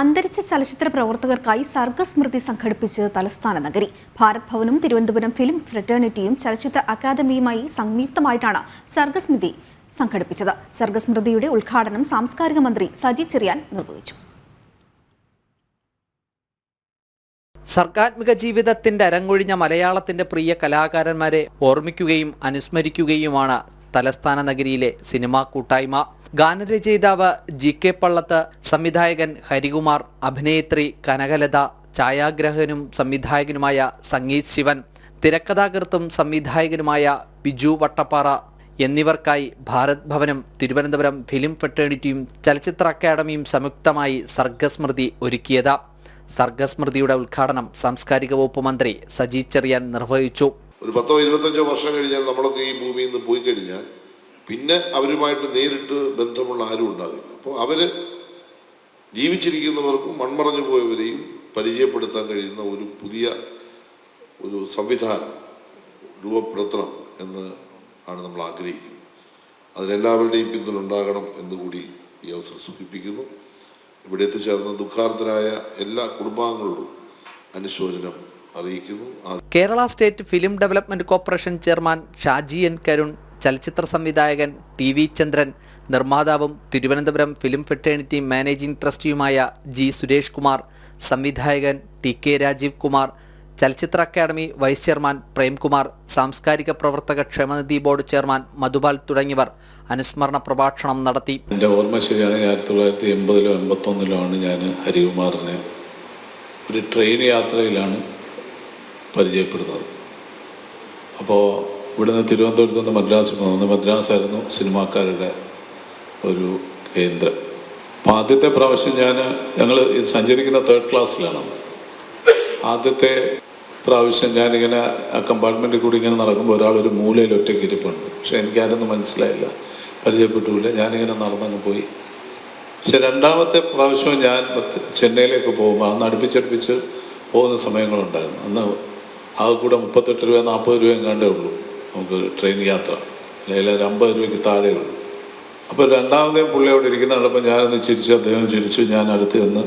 അന്തരിച്ച ചലച്ചിത്ര പ്രവർത്തകർക്കായി സർഗസ്മൃതി സംഘടിപ്പിച്ച് തലസ്ഥാന നഗരി. ഭാരത് ഭവനും തിരുവനന്തപുരം ഫിലിം ഫ്രറ്റേണിറ്റിയും ചലച്ചിത്ര അക്കാദമിയുമായി സംയുക്തമായിട്ടാണ് സർഗസ്മൃതി സംഘടിപ്പിച്ചത്. സർഗസ്മൃതിയുടെ ഉദ്ഘാടനം സാംസ്കാരിക മന്ത്രി സജി ചെറിയാൻ നിർവഹിച്ചു. സർഗാത്മിക ജീവിതത്തിന്റെ അരങ്ങൊഴിഞ്ഞ മലയാളത്തിന്റെ പ്രിയ കലാകാരന്മാരെ ഓർമ്മിക്കുകയും അനുസ്മരിക്കുകയുമാണ് തലസ്ഥാന നഗരിയിലെ സിനിമാ കൂട്ടായ്മ. ഗാനരചയിതാവ് ജി കെ പള്ളത്ത് സംവിധായകൻ ഹരികുമാർ അഭിനേത്രി കനകലത ഛായാഗ്രഹകനും സംവിധായകനുമായ സംഗീത് ശിവൻ തിരക്കഥാകൃത്തും സംവിധായകനുമായ ബിജു വട്ടപ്പാറ എന്നിവർക്കായി ഭാരത് ഭവനും തിരുവനന്തപുരം ഫിലിം ഫെറ്റേണിറ്റിയും ചലച്ചിത്ര അക്കാദമിയും സംയുക്തമായി സർഗസ്മൃതി ഒരുക്കിയത്. സർഗസ്മൃതിയുടെ ഉദ്ഘാടനം സാംസ്കാരിക വകുപ്പ് മന്ത്രി സജി ചെറിയാൻ നിർവഹിച്ചു. ഒരു പത്തോ ഇരുപത്തഞ്ചോ വർഷം കഴിഞ്ഞാൽ നമ്മളൊക്കെ ഈ ഭൂമിയിൽ നിന്ന് പോയി കഴിഞ്ഞാൽ പിന്നെ അവരുമായിട്ട് നേരിട്ട് ബന്ധമുള്ള ആരും ഉണ്ടാകില്ല അപ്പോൾ അവർ ജീവിച്ചിരിക്കുന്നവർക്കും മൺമറഞ്ഞു പോയവരെയും പരിചയപ്പെടുത്താൻ കഴിയുന്ന ഒരു പുതിയ ഒരു സംവിധാനം രൂപപ്പെടുത്തണം എന്ന് ആണ് നമ്മൾ ആഗ്രഹിക്കുന്നത്. അതിനെല്ലാവരുടെയും പിന്തുണ ഉണ്ടാകണം എന്ന് കൂടി ഈ അവസരം സൂചിപ്പിക്കുന്നു. ഇവിടെ എത്തിച്ചേർന്ന ദുഃഖാർത്ഥരായ എല്ലാ കുടുംബാംഗങ്ങളോടും അനുശോചനം അറിയിക്കുന്നു. Kerala state film development corporation chairman Shaji N Karun ചലച്ചിത്ര സംവിധായകൻ ടി വി ചന്ദ്രൻ നിർമ്മാതാവും തിരുവനന്തപുരം ഫിലിം ഫെറ്റേണിറ്റി മാനേജിംഗ് ട്രസ്റ്റിയുമായ ജി സുരേഷ് കുമാർ സംവിധായകൻ ടി കെ രാജീവ് കുമാർ ചലച്ചിത്ര അക്കാദമി വൈസ് ചെയർമാൻ പ്രേംകുമാർ സാംസ്കാരിക പ്രവർത്തക ക്ഷേമനിധി ബോർഡ് ചെയർമാൻ മധുപാൽ തുടങ്ങിയവർ അനുസ്മരണ പ്രഭാഷണം നടത്തി. എന്റെ ഓർമ്മ ശരിയാണെങ്കിൽ ആയിരത്തി തൊള്ളായിരത്തി എൺപതിലോ എൺപത്തൊന്നിലോ ആണ് ഞാൻ ഹരികുമാറിനെ ഒരു ട്രെയിൻ യാത്രയിലാണ് പരിചയപ്പെടുന്നത്. അപ്പോൾ ഇവിടുന്ന് തിരുവനന്തപുരത്ത് നിന്ന് മദ്രാസിൽ പോകുന്നത് മദ്രാസായിരുന്നു സിനിമാക്കാരുടെ ഒരു കേന്ദ്രം. അപ്പോൾ ആദ്യത്തെ പ്രാവശ്യം ഞാൻ ഞങ്ങൾ സഞ്ചരിക്കുന്ന തേർഡ് ക്ലാസ്സിലാണ് ആദ്യത്തെ പ്രാവശ്യം ഞാനിങ്ങനെ ആ കമ്പാർട്ട്മെന്റിൽ കൂടി ഇങ്ങനെ നടക്കുമ്പോൾ ഒരാൾ ഒരു മൂലയിൽ ഒറ്റയ്ക്ക് ഇരിപ്പുണ്ട് പക്ഷെ എനിക്കാരൊന്നും മനസ്സിലായില്ല. പരിചയപ്പെട്ടില്ല ഞാനിങ്ങനെ നടന്നങ്ങ് പോയി. പക്ഷെ രണ്ടാമത്തെ പ്രാവശ്യം ഞാൻ ചെന്നൈയിലേക്ക് പോകുമ്പോൾ അന്ന് അടുപ്പിച്ചടുപ്പിച്ച് പോകുന്ന സമയങ്ങളുണ്ടായിരുന്നു. അന്ന് ആകെ കൂടെ മുപ്പത്തെട്ട് രൂപ നാൽപ്പത് രൂപ എങ്ങാണ്ടേ ഉള്ളൂ. നമുക്ക് ട്രെയിൻ യാത്ര. അല്ലെങ്കിൽ ഒരു അമ്പത് രൂപയ്ക്ക് താഴെ ഉള്ളൂ. അപ്പോൾ രണ്ടാമതേ പുള്ളി അവിടെ ഇരിക്കുന്ന കണ്ടപ്പോൾ ഞാനൊന്ന് ചിരിച്ചു അദ്ദേഹം ചിരിച്ചു ഞാൻ അടുത്ത് നിന്ന്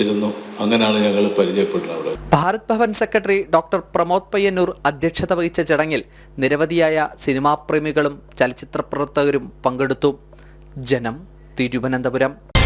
ഇരുന്നു. അങ്ങനെയാണ് ഞങ്ങൾ പരിചയപ്പെടുന്നത് അവിടെ. ഭാരത് ഭവൻ സെക്രട്ടറി ഡോക്ടർ പ്രമോദ് പയ്യന്നൂർ അധ്യക്ഷത വഹിച്ച ചടങ്ങിൽ നിരവധിയായ സിനിമാ പ്രേമികളും ചലച്ചിത്ര പ്രവർത്തകരും പങ്കെടുത്തു. ജനം തിരുവനന്തപുരം.